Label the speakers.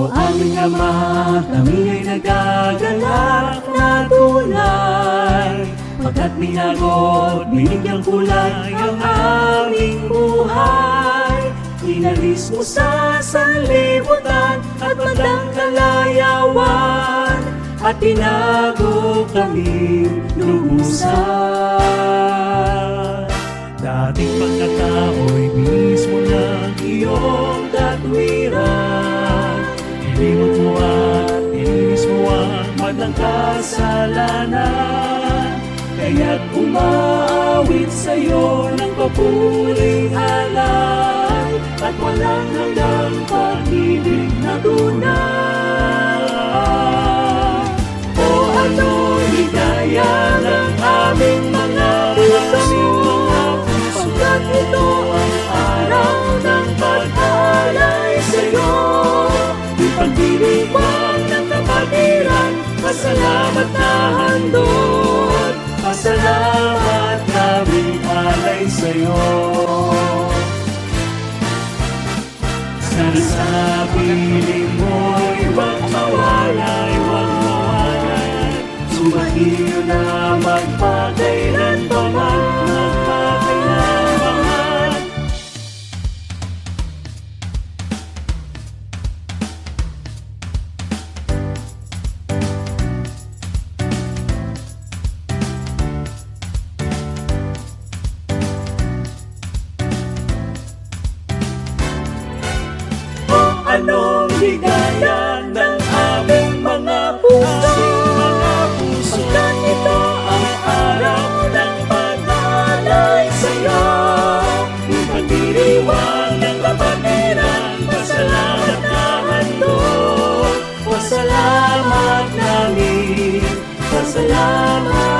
Speaker 1: O aming Ama, kami ay nagagalak na tunay. Pagkat binagot, binigyang kulay ang aming buhay. Inalis mo sa sanlibutan at magdang kalayawan. At tinago kami lubusan. Dating pagkatao'y mismo madlang kasalanan. Kaya't umaawit sa'yo ng papuring alay At walang hanggang pag-ibig na tunay. O ano higaya ng aming mga puso Pagkat ito ang araw ng pag-alay sa'yo. Ipagdiriwang handog Pasalamat namin alay sa'yo. Sa piling mo'y huwag mawalay, huwag mawalay. Sumahiyo na magpakailan Anong ligaya ng aming mga puso? Mga puso ang araw ng pag-alay sa'yo. Ipagdiriwang ng kapatiran Pasalamat na handog Pasalamat namin Pasalamat